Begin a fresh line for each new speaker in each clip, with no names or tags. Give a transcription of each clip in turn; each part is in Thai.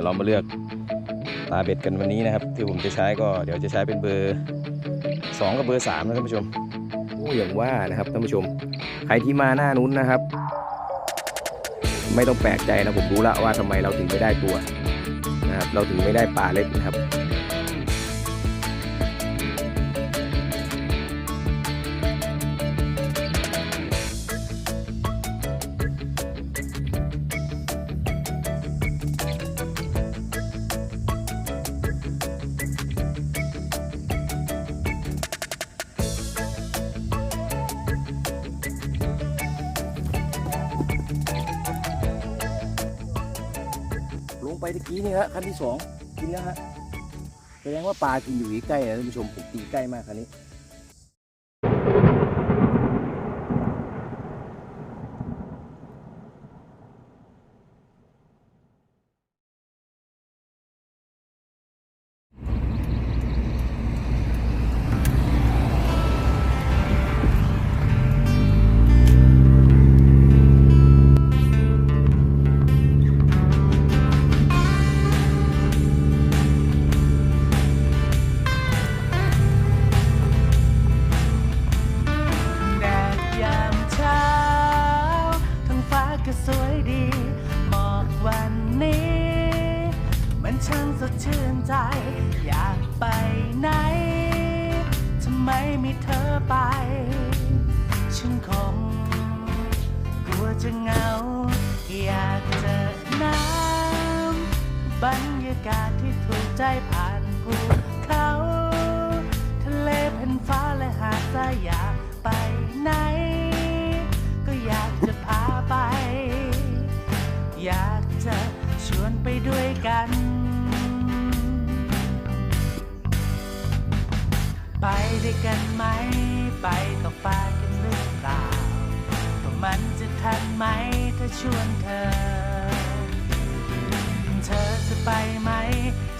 ยวเรามาเลือกปลาเบ็ดกันวันนี้นะครับ ที่ผมจะใช้ก็เดี๋ยวจะใช้เป็นเบอร์ 2 กับเบอร์3นะท่านผู้ชมอ้อย่างว่านะครับท่านผู้ชม ใครที่มาหน้านู้นนะครับ ไม่ต้องแปลกใจนะผมรู้ละว่าทำไมเราถึงไม่ได้ตัวนะครับเราถึงไม่ได้ปลาเล็กนะครับ ไปตะกี้นี่ฮะคันที่สองกินแล้วฮะแสดงว่าปลากินอยู่ใกล้ๆนะท่านผู้ชมผมตีใกล้มากคันนี้
ไปด้วยกัน ไปด้วยกันไหม ไปตกปลากันหรือเปล่าว่ามันจะทันไหมถ้าชวนเธอ เธอจะไปไหม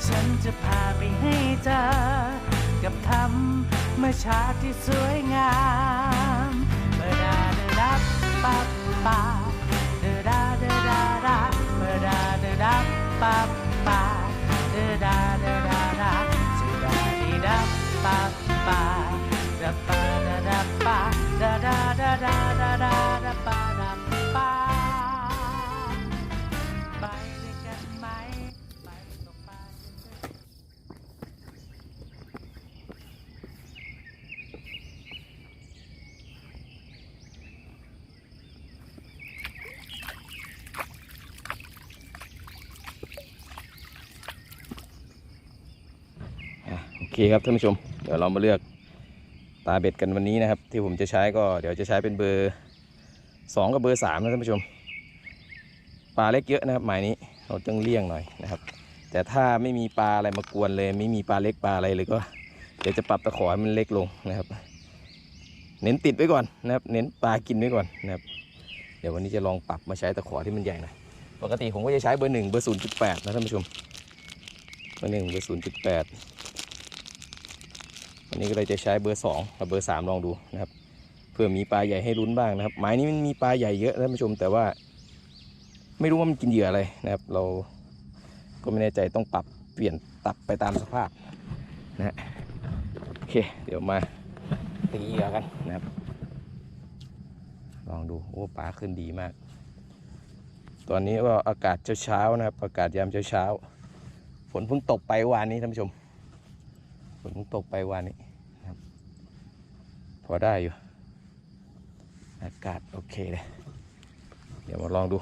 ฉันจะพาไปให้เจอ กับธรรมชาติที่สวยงามเมื่อดาเดดับปับปา ดาเดดับปับปาเดดาเดดาดาจะด
คครับท่านผู้ชม เดี๋ยวเรามาเลือกตาเบ็ดกันวันนี้นะครับ ที่ผมจะใช้ก็เดี๋ยวจะใช้เป็นเบอร์ 2 กับเบอร์ 3 นะท่านผู้ชม ปลาเล็กเยอะนะครับหมายนี้เราต้องเลี่ยงหน่อยนะครับ แต่ถ้าไม่มีปลาอะไรมากวนเลย ไม่มีปลาเล็กปลาอะไรเลยก็ เดี๋ยวจะปรับตะขอให้มันเล็กลงนะครับ เน้นติดไว้ก่อนนะครับ เน้นปลากินไว้ก่อนนะครับ เดี๋ยววันนี้จะลองปรับมาใช้ตะขอที่มันใหญ่หน่อยปกติผมก็จะใช้เบอร์หนึ่งเบอร์ศูนย์จุดแปดนะท่านผู้ชมเบอร์หนึ่งเบอร์ศูนย์จุดแปด วันนี้ก็เลยจะใช้เบอร์2กับเบอร์3ลองดูนะครับเพื่อมีปลาใหญ่ให้ลุ้นบ้างนะครับหมายนี้มันมีปลาใหญ่เยอะท่านผู้ชมแต่ว่า ไม่รู้ว่ามันกินเหยื่ออะไรนะครับ เราก็ไม่แน่ใจต้องปรับเปลี่ยนตับไปตามสภาพนะฮะโอเค เดี๋ยวมาตีเหยื่อกันนะครับ ลองดูโอ้ปลาขึ้นดีมาก ตอนนี้ก็อากาศเช้าๆนะครับ อากาศยามเช้าๆฝนเพิ่งตกไปวานนี้ท่านผู้ชม ฝนตกไปวันนี้นะครับ พอได้อยู่ อากาศโอเคเลย เดี๋ยวมาลองดู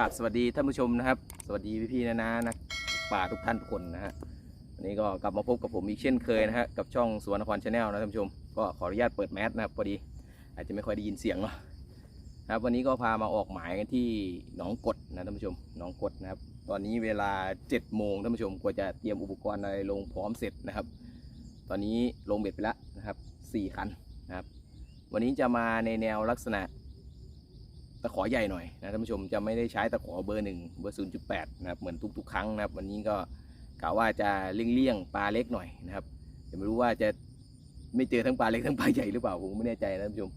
ราบสวัสดีท่านผู้ชมนะครับ สวัสดีพี่ๆนะนะนักป่าทุกท่านทุกคนนะฮะวันนี้ก็กลับมาพบกับผมอีกเช่นเคยนะฮะกับช่องสวนนครชาแนลนะท่านผู้ชมก็ขออนุญาตเปิดแมสนะครับพอดี อาจจะไม่ค่อยได้ยินเสียงเนาะครับวันนี้ก็พามาออกหมายกันที่หนองกดนะท่านผู้ชมหนองกดนะครับ ตอนนี้เวลา7จ็ดโมงท่านผู้ชมกว่าจะเตรียมอุปกรณ์อะไรลงพร้อมเสร็จนะครับ ตอนนี้ลงเบ็ดไปแล้วนะครับสี่คันนะครับ วันนี้จะมาในแนวลักษณะ ตะขอใหญ่หน่อยนะท่านผู้ชมจะไม่ได้ใช้ตะขอเบอร์หนึ่งเบอร์ศูนย์จุดแปดนะครับเหมือนทุกๆ ครั้งนะครับ วันนี้ก็กะว่าจะเลี่ยงๆปลาเล็กหน่อยนะครับแต่ไม่รู้ว่าจะไม่เจอทั้งปลาเล็กทั้งปลาใหญ่หรือเปล่าผมไม่แน่ใจนะท่านผู้ชม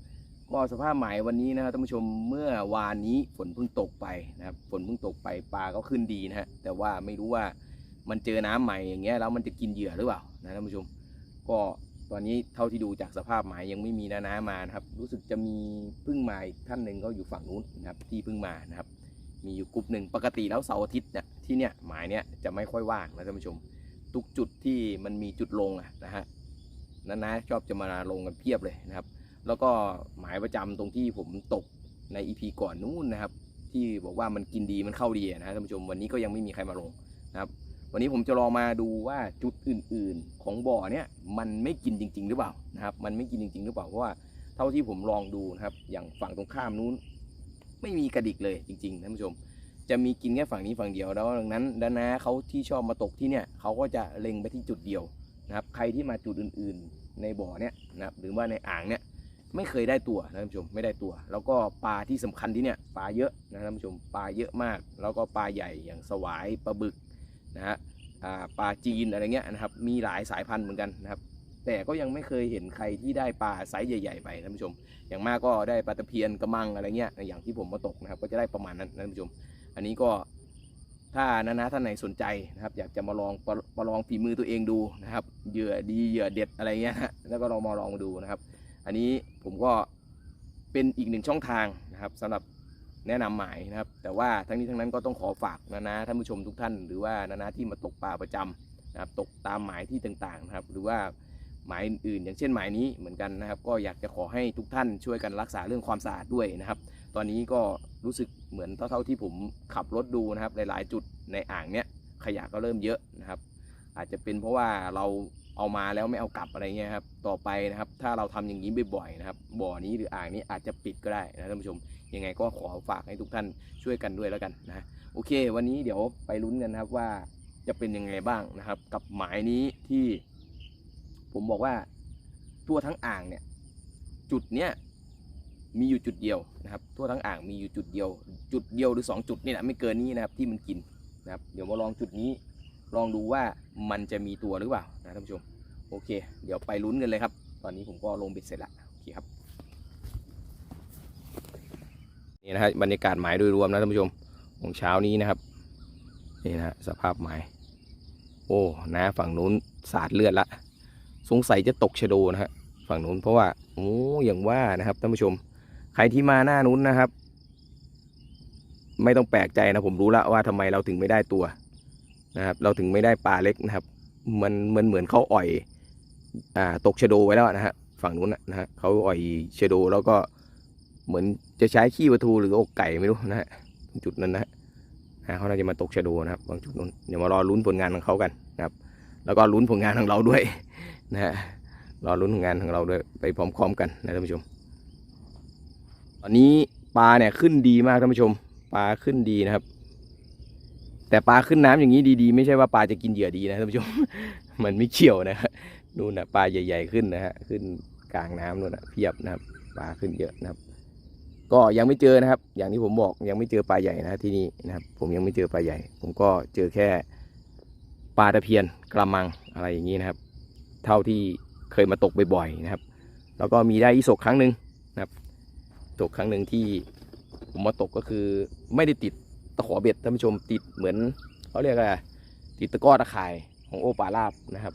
ก็สภาพหมายวันนี้นะครับท่านผู้ชมเมื่อวานนี้ฝนเพิ่งตกไปนะครับฝนเพิ่งตกไปปลาก็ขึ้นดีนะฮะแต่ว่าไม่รู้ว่ามันเจอน้ำใหม่อย่างเงี้ยแล้วมันจะกินเหยื่อหรือเปล่านะท่านผู้ชม ก็ ตอนนี้เท่าที่ดูจากสภาพหมายยังไม่มีนานามานะครับ รู้สึกจะมีเพึ่งมาอีกท่านหนึ่งก็อยู่ฝั่งนู้นนะครับ ที่เพึ่งมานะครับ มีอยู่กลุ่มหนึ่งปกติแล้วเสาร์อาทิตย์เนี่ยที่เนี่ยหมายเนี่ยจะไม่ค่อยว่างนะท่านผู้ชม ทุกจุดที่มันมีจุดลงอะนะฮะนานาชอบจะมาลงกันเพียบเลยนะครับ แล้วก็หมายประจำตรงที่ผมตกในอีพีก่อนนู้นนะครับ ที่บอกว่ามันกินดีมันเข้าดีอะนะท่านผู้ชมวันนี้ก็ยังไม่มีใครมาลงนะครับ วันนี้ผมจะลองมาดูว่าจุดอื่น ๆ ของบ่อเนี่ยมันไม่กินจริง ๆ หรือเปล่านะครับ มันไม่กินจริง ๆ หรือเปล่าเพราะว่าเท่าที่ผมลองดูนะครับ อย่างฝั่งตรงข้ามนู้น ไม่มีกระดิกเลยจริงๆท่านผู้ชม จะมีกินแค่ฝั่งนี้ฝั่งเดียวแล้วดังนั้นด้านหน้าเขาที่ชอบมาตกที่เนี่ยเขาก็จะเล็งไปที่จุดเดียวนะครับ ใครที่มาจุดอื่น ๆ ในบ่อเนี่ยนะครับหรือว่าในอ่างเนี่ยไม่เคยได้ตัวนะท่านผู้ชมไม่ได้ตัว แล้วก็ปลาที่สำคัญที่เนี่ยปลาเยอะนะท่านผู้ชมปลาเยอะมาก แล้วก็ปลาใหญ่อย่างสวายปลาบึก นะฮะปลาจีนอะไรเงี้ยนะครับ มีหลายสายพันธุ์เหมือนกันนะครับ แต่ก็ยังไม่เคยเห็นใครที่ได้ปลาไซส์ใหญ่ๆไปท่านผู้ชม อย่างมากก็ได้ปลาตะเพียนกระมังอะไรเงี้ยอย่างที่ผมมาตกนะครับ ก็จะได้ประมาณนั้นนะท่านผู้ชม อันนี้ก็ถ้านะนะท่านไหนสนใจนะครับ อยากจะมาลองประประลองฝีมือตัวเองดูนะครับเหยื่อดีเหยื่อเด็ดอะไรเงี้ยแล้วก็ลองมาลองมาดูนะครับ อันนี้ผมก็เป็นอีกหนึ่งช่องทางนะครับสำหรับ แนะนำหมายนะครับ แต่ว่าทั้งนี้ทั้งนั้นก็ต้องขอฝากนะนะท่านผู้ชมทุกท่านหรือว่านะนะที่มาตกปลาประจำนะครับตกตามหมายที่ต่างๆนะครับ หรือว่าหมายอื่นๆอย่างเช่นหมายนี้เหมือนกันนะครับ ก็อยากจะขอให้ทุกท่านช่วยกันรักษาเรื่องความสะอาดด้วยนะครับ ตอนนี้ก็รู้สึกเหมือนเท่าๆที่ผมขับรถดูนะครับ หลายๆ จุดในอ่างเนี้ยขยะก็เริ่มเยอะนะครับ อาจจะเป็นเพราะว่าเราเอามาแล้วไม่เอากลับอะไรเงี้ยครับต่อไปนะครับ ถ้าเราทำอย่างนี้บ่อยๆนะครับ บ่อนี้หรืออ่างนี้อาจจะปิดก็ได้นะท่านผู้ชม ยังไงก็ขอฝากให้ทุกท่านช่วยกันด้วยแล้วกันนะโอเค วันนี้เดี๋ยวไปลุ้นกันครับว่าจะเป็นยังไงบ้างนะครับ กับหมายนี้ที่ผมบอกว่าทั่วทั้งอ่างเนี่ยจุดเนี้ยมีอยู่จุดเดียวนะครับ ทั่วทั้งอ่างมีอยู่จุดเดียว จุดเดียวหรือสองจุดนี่แหละไม่เกินนี้นะครับที่มันกินนะครับ เดี๋ยวมาลองจุดนี้ ลองดูว่ามันจะมีตัวหรือเปล่านะท่านผู้ชมโอเค เดี๋ยวไปลุ้นกันเลยครับ ตอนนี้ผมก็ลงบ็ดเสร็จละโอเคครับ นี่นะฮะบรรยากาศหมายโดยรวมนะท่านผู้ชมของเช้านี้นะครับนี่นะสภาพหมาย โอ้นะฝั่งนู้นสาดเลือดละสงสัยจะตกชะโดนะฮะฝั่งนู้นเพราะว่าโอ้อย่างว่านะครับท่านผู้ชม ใครที่มาหน้านู้นนะครับ ไม่ต้องแปลกใจนะผมรู้ละว่าทำไมเราถึงไม่ได้ตัวนะครับ เราถึงไม่ได้ปลาเล็กนะครับ มันมันเหมือนเขาอ่อยอ่าตกชะโดไว้แล้วนะฮะฝั่งนู้นนะนะฮะเขาอ่อยชะโดแล้วก็ เหมือนจะใช้ขี้ปลาทูหรืออกไก่ไม่รู้นะฮะจุดนั้นนะฮะเขาน่าจะมาตกชะโดนะครับ บางจุดนู้นเดี๋ยวมารอลุ้นผลงานของเขากันนะครับ แล้วก็ลุ้นผลงานของเราด้วยนะฮะรอลุ้นผลงานของเราด้วยไปพร้อมๆกันนะท่านผู้ชม ตอนนี้ปลาเนี่ยขึ้นดีมากท่านผู้ชม ปลาขึ้นดีนะครับ แต่ปลาขึ้นน้ำอย่างนี้ดีๆ ไม่ใช่ว่าปลาจะกินเหยื่อดีนะท่านผู้ชม มันไม่เกี่ยวนะฮะนู่นนะปลาใหญ่ ๆขึ้นนะฮะขึ้นกลางน้ำนู่นนะเพียบนะครับปลาขึ้นเยอะนะครับ ก็ยังไม่เจอนะครับ อย่างที่ผมบอกยังไม่เจอปลาใหญ่นะที่นี่นะครับ ผมยังไม่เจอปลาใหญ่ ผมก็เจอแค่ปลาตะเพียนกระมังอะไรอย่างนี้นะครับ เท่าที่เคยมาตกบ่อยๆนะครับ แล้วก็มีได้อีสกครั้งหนึ่งนะครับ ตกครั้งหนึ่งที่ผมมาตกก็คือไม่ได้ติดตะขอเบ็ดท่านผู้ชมติดเหมือนเขาเรียกอะไรติดตะก้อตะข่ายของโอปาลาบนะครับ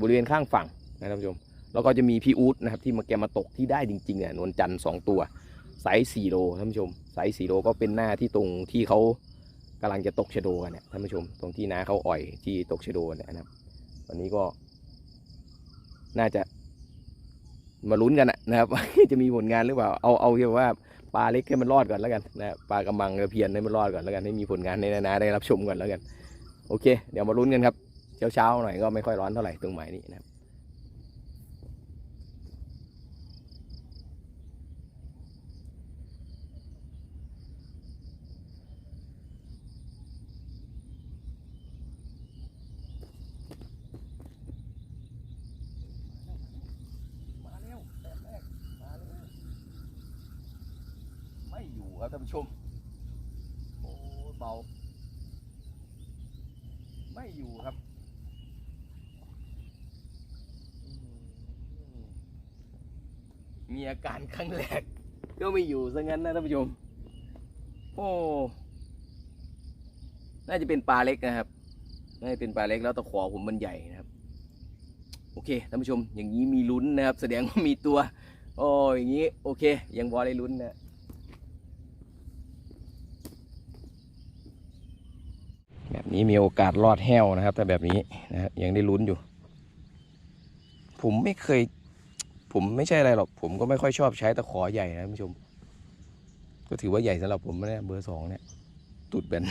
บริเวณข้างฝั่งนะท่านผู้ชม แล้วก็จะมีพี่อู๊ดนะครับ ที่มาแกมาตกที่ได้จริงๆเนี่ยนวลจันทร์สองตัว ไซส์สี่โลท่านผู้ชมไซส์สี่โลก็เป็นหน้าที่ตรงที่เขากำลังจะตกชะโดกันเนี่ยท่านผู้ชม ตรงที่น้าเขาอ่อยที่ตกชะโดเนี่ยนะครับวันนี้ก็ น่าจะ มาลุ้นกันนะครับ จะมีผลงานหรือเปล่าเอาเอาเรียกว่าปลาเล็กให้มันรอดก่อนแล้วกันนะปลากระมังกระเพียนให้มันรอดก่อนแล้วกันให้มีผลงานในนานาได้รับชมก่อนแล้วกัน โอเค เดี๋ยวมาลุ้นกันครับเช้าเช้าๆหน่อยก็ไม่ค่อยร้อนเท่าไหร่ตรงหมายนี้นะครับ มาแล้วแต้มแรกมาแล้วไม่อยู่ครับท่านผู้ชม โอ้เบา ไม่อยู่ครับอืม มีอาการครั้งแรก ก็ไม่อยู่ซะงั้นนะท่านผู้ชม โอ้ น่าจะเป็นปลาเล็กนะครับ น่าจะเป็นปลาเล็กแล้วตะขอผมมันใหญ่นะครับ โอเคท่านผู้ชม อย่างนี้มีลุ้นนะครับ แสดงว่ามีตัว โอ้อย่างนี้ โอเค ยังพอได้ลุ้นนะแบบนี้มีโอกาสรอดแห้วนะครับ แต่แบบนี้นะครับยังได้ลุ้นอยู่ ผมไม่เคย ผมไม่ใช่อะไรหรอก ผมก็ไม่ค่อยชอบใช้ตะขอใหญ่นะท่านผู้ชม ก็ถือว่าใหญ่สำหรับผมนะเนี่ยเบอร์สองเนี่ยตุดแบน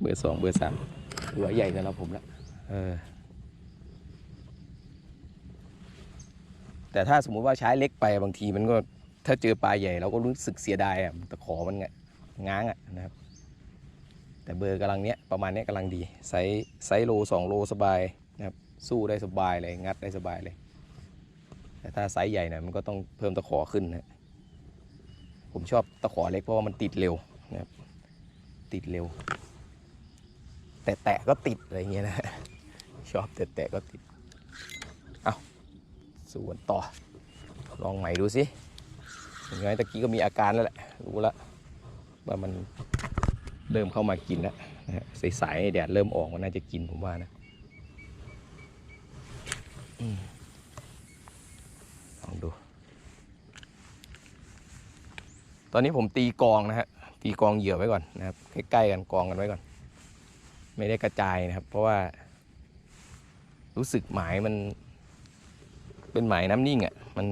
เบอร์สองเบอร์สามถือว่าใหญ่สำหรับผมละเออ แต่ถ้าสมมุติว่าใช้เล็กไปบางทีมันก็ถ้าเจอปลาใหญ่เราก็รู้สึกเสียดายอะตะขอมันไงง้างอะนะครับ แต่เบอร์กำลังเนี้ยประมาณเนี้ยกำลังดีไซส์ไซส์โลสองโลสบายนะครับสู้ได้สบายเลยงัดได้สบายเลย แต่ถ้าไซส์ใหญ่หน่อยมันก็ต้องเพิ่มตะขอขึ้นนะผมชอบตะขอเล็กเพราะว่ามันติดเร็วนะครับติดเร็ว แต่แตะก็ติดอะไรเงี้ยนะชอบแต่แตะก็ติดเอาส่วนต่อ ลองใหม่ดูสิอย่างไรตะกี้ก็มีอาการแล้วแหละรู้แล้วว่ามันเริ่มเข้ามากินแล้วนะสายๆแดดเริ่มออกมันน่าจะกินผมว่านะ อืม ลองดู ตอนนี้ผมตีกองนะฮะ ตีกองเหยื่อไว้ก่อนนะครับ ใกล้ๆกันกองกันไว้ก่อน ไม่ได้กระจายนะครับ เพราะว่า รู้สึกหมายมัน เป็นหมายน้ำนิ่งอะ่ะ มัน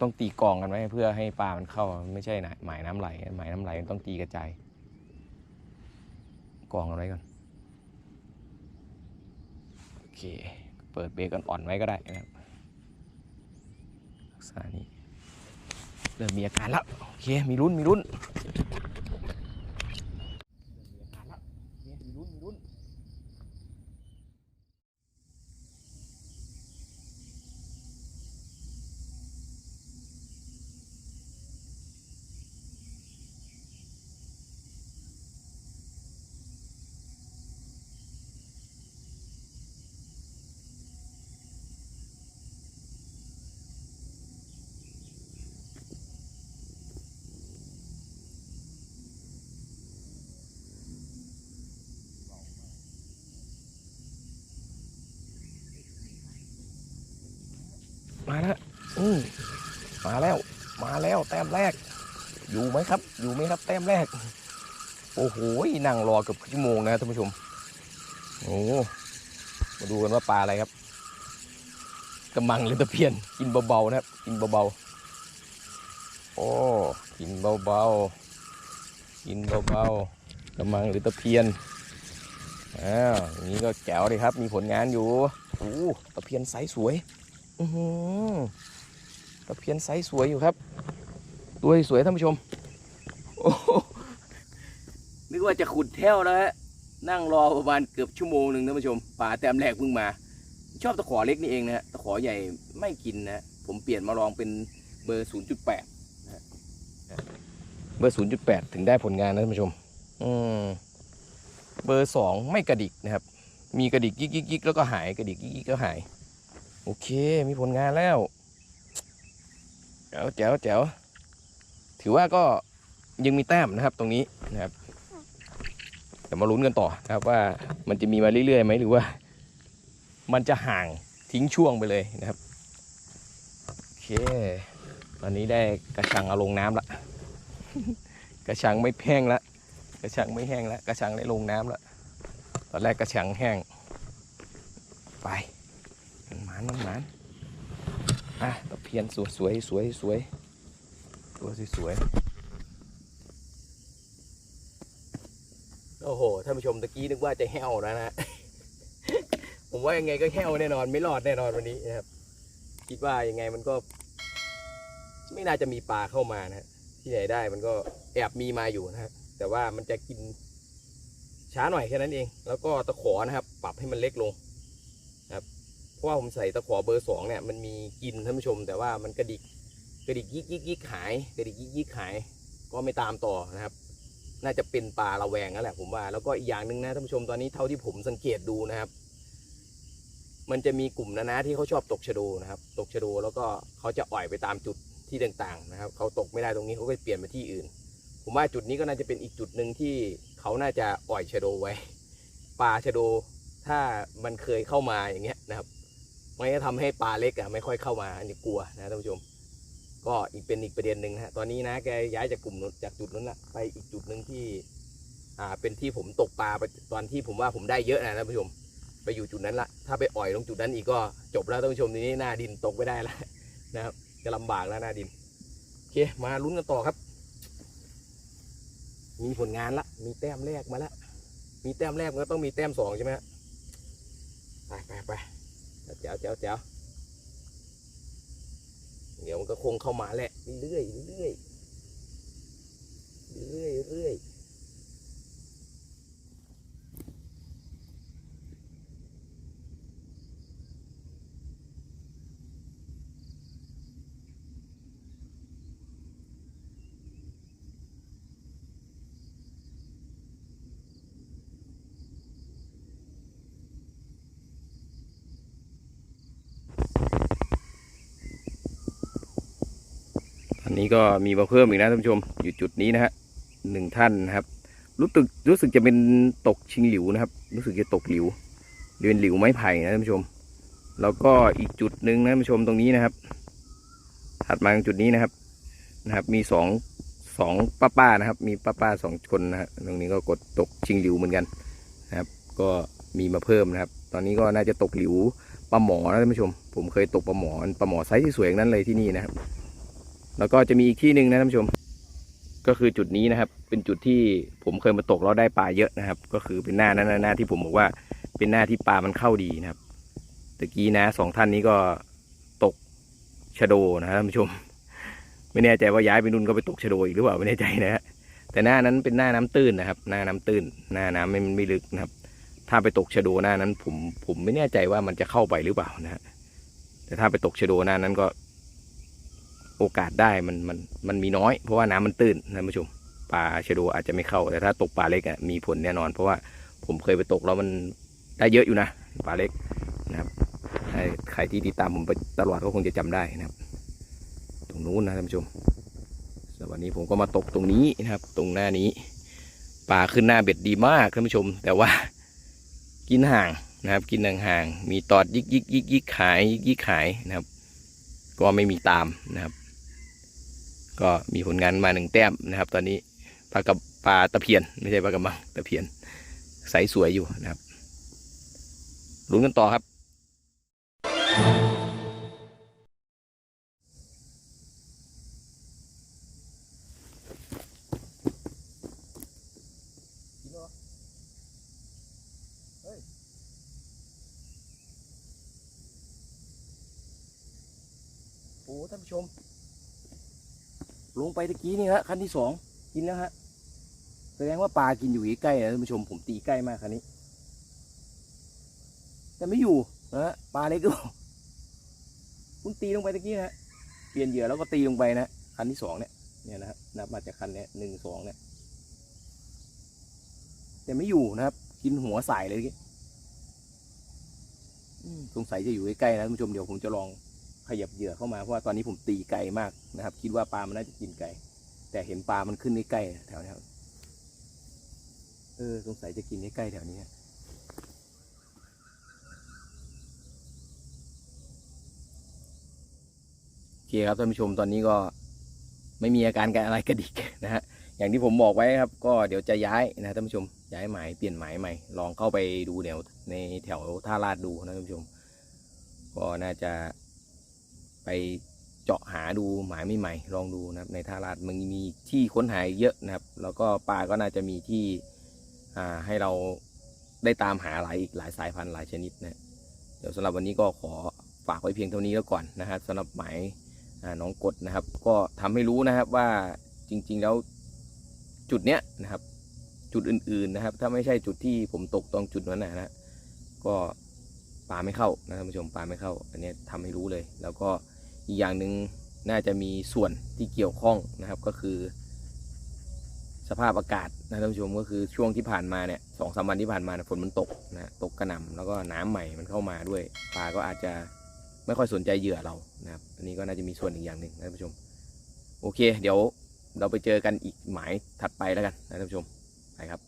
ต้องตีกองกันไว้เพื่อให้ปลามันเข้า ไม่ใช่นะหมายน้ำไหล หมายน้ำไหลมันต้องตีกระจาย กองกันไว้ก่อน โอเค เปิดเบรกอ่อนๆไว้ก็ได้นะครับ ษานี้เริ่มมีอาการแล้ว โอเค มีลุ้นมีลุ้นมีอาการแล้วโอเคมีลุ้น มีลุ้น มาแล้วอืมมาแล้ว มาแล้วแต้มแรก อยู่ไหมครับ อยู่ไหมครับ แต้มแรก โอ้โหนั่งรอเกือบชั่วโมงนะครับท่านผู้ชม โอ้มาดูกันว่าปลาอะไรครับกระมังหรือตะเพียน กินเบาๆนะครับกินเบาๆโอ้กินเบาๆกินเบาๆกระมังหรือตะเพียนอ้าวอย่างนี้ก็แจ๋วเลยครับ มีผลงานอยู่โอ้ตะเพียนไซส์สวย อือหือตะเพียนไซส์สวยอยู่ครับ ตัวสวยท่านผู้ชม โอ้นึกว่าจะขุดแท้วแล้วฮะ นั่งรอประมาณเกือบชั่วโมงหนึ่งท่านผู้ชม ป่าแต้มแรกเพิ่งมา ชอบตะขอเล็กนี่เองนะฮะ ตะขอใหญ่ไม่กินนะ ผมเปลี่ยนมาลองเป็นเบอร์ 0.8นะเบอร์ 0.8 ถึงได้ผลงานนะท่านผู้ชม อืม เบอร์สองไม่กระดิกนะครับ มีกระดิกยิกยิกยิกแล้วก็หาย กระดิกยิกยิกแล้วหาย โอเค มีผลงานแล้วแจ๋วแจ๋วแจ๋วถือว่าก็ยังมีแต้มนะครับตรงนี้นะครับเดี๋ยวมาลุ้นกันต่อนะครับว่ามันจะมีมาเรื่อยๆไหมหรือว่า มันจะห่างทิ้งช่วงไปเลยนะครับโอเค ตอนนี้ได้กระชังเอาลงน้ำละกระชังไม่แห้งละกระชังไม่แห้งแล้วกระชังได้ลงน้ำละตอนแรกกระชังแห้งไปานมันหมานอะตะเพียนสวยสวยสวยสวยตัวสวยโอ้โหท่านผู้ชมตะกี้นึกว่าจะแห้วแล้วนะ ผมว่ายังไงก็แห้วแน่นอนไม่รอดแน่นอนวันนี้นะครับ คิดว่ายังไงมันก็ ไม่น่าจะมีปลาเข้ามานะที่ไหนได้มันก็แอบมีมาอยู่นะฮะแต่ว่ามันจะกินช้าหน่อยแค่นั้นเอง แล้วก็ตะขอนะครับ ปรับให้มันเล็กลง เพราะว่าผมใส่ตะขอเบอร์สองเนี่ยมันมีกินท่านผู้ชม แต่ว่ามันกระดิกกระดิกยิกยิกยิกหายกระดิกยิกยิกหาย ก็ไม่ตามต่อนะครับ น่าจะเป็นปลาระแวงนั่นแหละผมว่าแล้วก็อีกอย่างหนึ่งนะท่านผู้ชมตอนนี้เท่าที่ผมสังเกตดูนะครับ มันจะมีกลุ่มนะนะที่เขาชอบตกชะโดนะครับ ตกชะโดแล้วก็เขาจะอ่อยไปตามจุดที่ต่างๆนะครับเขาตกไม่ได้ตรงนี้เขาก็เปลี่ยนไปที่อื่น ผมว่าจุดนี้ก็น่าจะเป็นอีกจุดหนึ่งที่เขาน่าจะอ่อยชะโดไว้ปลาชะโดถ้ามันเคยเข้ามาอย่างเงี้ยนะครับ มันจะทำให้ปลาเล็กอะไม่ค่อยเข้ามาอันนี้กลัวนะท่านผู้ชม ก็อีกเป็นอีกประเด็นหนึ่งนะฮะตอนนี้นะแกย้ายจากกลุ่มนู้นจากจุดนั้นนะไปอีกจุดหนึ่งที่อ่าเป็นที่ผมตกปลาไปตอนที่ผมว่าผมได้เยอะนะท่านผู้ชม ไปอยู่จุดนั้นละถ้าไปอ่อยตรงจุดนั้นอีกก็จบแล้วท่านผู้ชมทีนี้หน้าดินตกไม่ได้แล้วนะครับจะลำบากแล้วหน้าดินโอเคมาลุ้นกันต่อครับ มีผลงานละมีแต้มแรกมาแล้วมีแต้มแรกก็ต้องมีแต้มสองใช่ไหมฮะไปไปไป แจ๋วแจ๋วแจ๋วเดี๋ยวมันก็คงเข้ามาแหละเรื่อยเรื่อยเรื่อยเรื่อย นี้ก็มีมาเพิ่มอีกนะท่านผู้ชม อยู่จุดนี้นะฮะหนึ่งท่านนะครับ รู้สึกรู้สึกจะเป็นตกชิงหลิวนะครับ รู้สึกจะตกหลิวเดือนหลิวไม้ไผ่นะท่านผู้ชม แล้วก็อีกจุดหนึ่งนะท่านผู้ชมตรงนี้นะครับ ถัดมาตรงจุดนี้นะครับนะครับ มีสองสองป้าป้าๆนะครับ มีป้าป้าๆสองคนนะฮะตรงนี้ก็กดตกชิงหลิวเหมือนกันนะครับ ก็มีมาเพิ่มนะครับ ตอนนี้ก็น่าจะตกหลิวปลาหมอนะท่านผู้ชม ผมเคยตกปลาหมอปลาหมอไซส์ที่สวยงนั้นเลยที่นี่นะครับ แล้วก็จะมีอีกที่หนึ่งนะท่านผู้ชม ก็คือจุดนี้นะครับ เป็นจุดที่ผมเคยมาตกแล้วได้ปลาเยอะนะครับ ก็คือเป็นหน้านั้นนะหน้าที่ผมบอกว่าเป็นหน้าที่ปลามันเข้าดีนะครับตะกี้นะสองท่านนี้ก็ตกชะโดนะท่านผู้ชม ไม่แน่ใจว่าย้ายไปนุ่นก็ไปตกชะโดอีกหรือเปล่าไม่แน่ใจนะฮะแต่หน้านั้นเป็นหน้าน้ำตื้นนะครับ หน้าน้ำตื้น หน้าน้ำไม่ไม่ลึกนะครับ ถ้าไปตกชะโดหน้านั้น ผมผมไม่แน่ใจว่ามันจะเข้าไปหรือเปล่านะฮะแต่ถ้าไปตกชะโดหน้านั้นก็ โอกาสได้มันมันมันมีน้อย เพราะว่าน้ำมันตื้นนะท่านผู้ชมปลาชะโดอาจจะไม่เข้า แต่ถ้าตกปลาเล็กอะมีผลแน่นอน เพราะว่าผมเคยไปตกแล้วมันได้เยอะอยู่นะปลาเล็กนะครับใครที่ติดตามผมไปตลอดก็คงจะจำได้นะครับ ตรงนู้นนะท่านผู้ชมแต่วันนี้ผมก็มาตกตรงนี้นะครับ ตรงหน้านี้ปลาขึ้นหน้าเบ็ดดีมากท่านผู้ชม แต่ว่ากินห่างนะครับ กินห่างๆมีตอดยิกยิกยิกยิกขายยิกยิกขายนะครับ ก็ไม่มีตามนะครับ ก็มีผลงานมาหนึ่งแต้มนะครับ ตอนนี้ปลากับปลาตะเพียน ไม่ใช่ปลากระมังตะเพียนใสสวยอยู่นะครับลุ้นกันต่อครับ โอ้ท่านผู้ชม ลง ไปตะกี้นี่ฮะคันที่สองกินแล้วฮะแสดงว่าปลากินอยู่ใกล้ๆนะท่านผู้ชมผมตีใกล้มากคันนี้ แต่ไม่อยู่นะฮะปลาเล็กก็คุณตีลงไปตะกี้นะฮะเปลี่ยนเหยื่อแล้วก็ตีลงไปนะคันที่สองเนี่ยเนี่ยนะฮะนับมาจากคันเนี้ยหนึ่งสองเนี่ยแต่ไม่อยู่นะครับ กินหัวสายเลยเมื่อกี้อืมสงสัยจะอยู่ใกล้ๆนะท่านผู้ชมเดี๋ยวผมจะลอง ขยับเหยื่อเข้ามาเพราะว่าตอนนี้ผมตีไกลมากนะครับ คิดว่าปลามันน่าจะกินไก่ แต่เห็นปลามันขึ้นใกล้แถวนี้เออสงสัยจะกินใกล้แถวนี้โอเคครับท่านผู้ชมตอนนี้ก็ไม่มีอาการการอะไรกระดิกนะฮะอย่างที่ผมบอกไว้ครับ ก็เดี๋ยวจะย้ายนะท่านผู้ชมย้ายหมายเปลี่ยนหมายใหม่ ลองเข้าไปดูแนวในแถวท่าลาดดูนะท่านผู้ชม ก็น่าจะ ไปเจาะหาดูหมายใหม่ๆลองดูนะครับ ในท่าลาดมันมีที่ค้นหาเยอะนะครับ แล้วก็ปลาก็น่าจะมีที่ให้เราได้ตามหาหลายอีกหลายสายพันธุ์หลายชนิดนะเดี๋ยวสำหรับวันนี้ก็ขอฝากไว้เพียงเท่านี้แล้วก่อนนะครับสำหรับหมายน้องกดนะครับ ก็ทำให้รู้นะครับว่าจริง ๆแล้วจุดเนี้ยนะครับ จุดอื่น ๆนะครับ ถ้าไม่ใช่จุดที่ผมตกตรงจุดนั้นนะฮะก็ปลาไม่เข้านะท่านผู้ชมปลาไม่เข้า อันนี้ทำให้รู้เลย แล้วก็ อีกอย่างหนึ่งน่าจะมีส่วนที่เกี่ยวข้องนะครับก็คือ สภาพอากาศนะท่านผู้ชมก็คือช่วงที่ผ่านมาเนี่ยสองสามวันที่ผ่านมาฝนมันตกนะตกกระหน่ำแล้วก็น้ำใหม่มันเข้ามาด้วยปลาก็อาจจะไม่ค่อยสนใจเหยื่อเรานะครับอันนี้ก็น่าจะมีส่วนอีกอย่างหนึ่งนะท่านผู้ชม โอเค เดี๋ยวเราไปเจอกันอีกหมายถัดไปแล้วกันนะท่านผู้ชมไปครับ